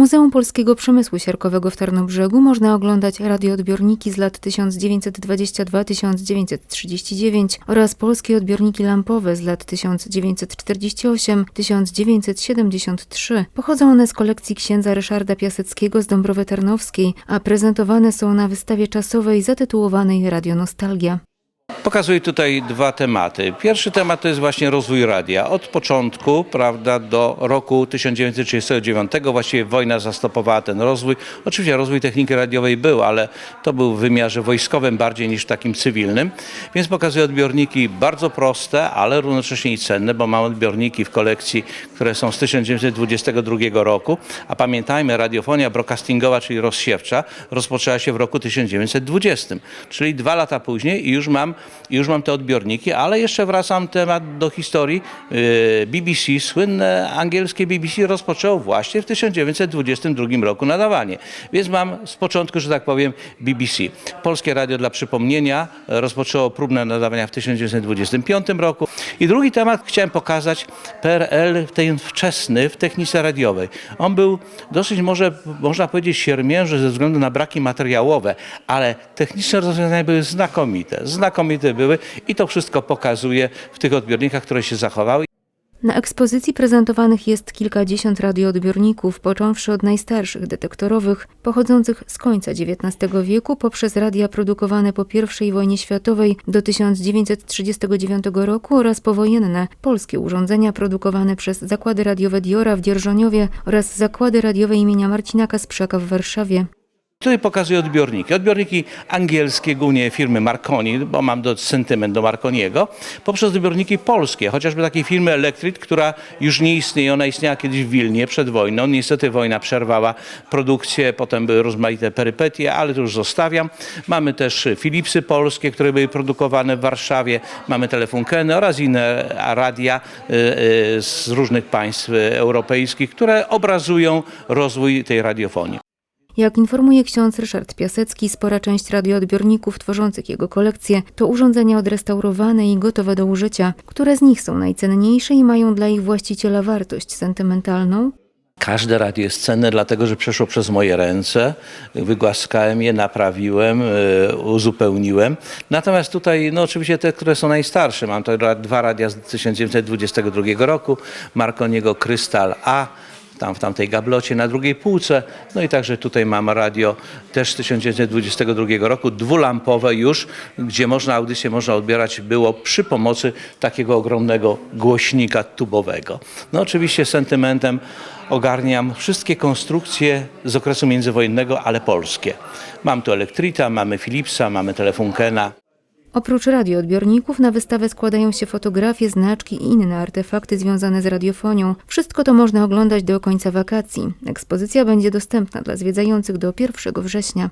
Muzeum Polskiego Przemysłu Siarkowego w Tarnobrzegu można oglądać radioodbiorniki z lat 1922-1939 oraz polskie odbiorniki lampowe z lat 1948-1973. Pochodzą one z kolekcji księdza Ryszarda Piaseckiego z Dąbrowy Tarnowskiej, a prezentowane są na wystawie czasowej zatytułowanej Radio Nostalgia. Pokazuję tutaj dwa tematy. Pierwszy temat to jest właśnie rozwój radia. Od początku, prawda, do roku 1939, właściwie wojna zastopowała ten rozwój. Oczywiście rozwój techniki radiowej był, ale to był w wymiarze wojskowym bardziej niż takim cywilnym. Więc pokazuję odbiorniki bardzo proste, ale równocześnie i cenne, bo mam odbiorniki w kolekcji, które są z 1922 roku. A pamiętajmy, radiofonia broadcastingowa, czyli rozsiewcza, rozpoczęła się w roku 1920, czyli dwa lata później i już mam, już mam te odbiorniki, ale jeszcze wracam temat do historii. Yy, BBC, słynne angielskie BBC rozpoczęło właśnie w 1922 roku nadawanie. Więc mam z początku, że tak powiem, BBC. Polskie Radio dla przypomnienia rozpoczęło próbne nadawania w 1925 roku. I drugi temat chciałem pokazać PRL ten wczesny w technice radiowej. On był dosyć może można powiedzieć siermięży ze względu na braki materiałowe, ale techniczne rozwiązania były znakomite. Znakomite były i to wszystko pokazuje w tych odbiornikach, które się zachowały. Na ekspozycji prezentowanych jest kilkadziesiąt radioodbiorników, począwszy od najstarszych detektorowych, pochodzących z końca XIX wieku, poprzez radia produkowane po I wojnie światowej do 1939 roku oraz powojenne polskie urządzenia produkowane przez zakłady radiowe Diora w Dzierżoniowie oraz zakłady radiowe imienia Marcina Kasprzaka w Warszawie. Tutaj pokazuję odbiorniki. Odbiorniki angielskie, głównie firmy Marconi, bo mam do, sentyment do Marconiego, poprzez odbiorniki polskie, chociażby takiej firmy Electrit, która już nie istnieje. Ona istniała kiedyś w Wilnie przed wojną. Niestety wojna przerwała produkcję, potem były rozmaite perypetie, ale to już zostawiam. Mamy też Philipsy polskie, które były produkowane w Warszawie. Mamy Telefunkeny oraz inne radia y, y, z różnych państw europejskich, które obrazują rozwój tej radiofonii. Jak informuje ksiądz Ryszard Piasecki, spora część radioodbiorników tworzących jego kolekcję to urządzenia odrestaurowane i gotowe do użycia. Które z nich są najcenniejsze i mają dla ich właściciela wartość sentymentalną? Każde radio jest cenne, dlatego że przeszło przez moje ręce. Wygłaskałem je, naprawiłem, y, uzupełniłem. Natomiast tutaj, no oczywiście te, które są najstarsze. Mam to dwa radia z 1922 roku. Marconiego Krystal A. Tam w tamtej gablocie na drugiej półce. No i także tutaj mam radio też z 1922 roku, dwulampowe już, gdzie można audycję można odbierać było przy pomocy takiego ogromnego głośnika tubowego. No oczywiście sentymentem ogarniam wszystkie konstrukcje z okresu międzywojennego, ale polskie. Mam tu Elektrita, mamy Philipsa, mamy Telefunkena. Oprócz radioodbiorników na wystawę składają się fotografie, znaczki i inne artefakty związane z radiofonią. Wszystko to można oglądać do końca wakacji. Ekspozycja będzie dostępna dla zwiedzających do 1 września.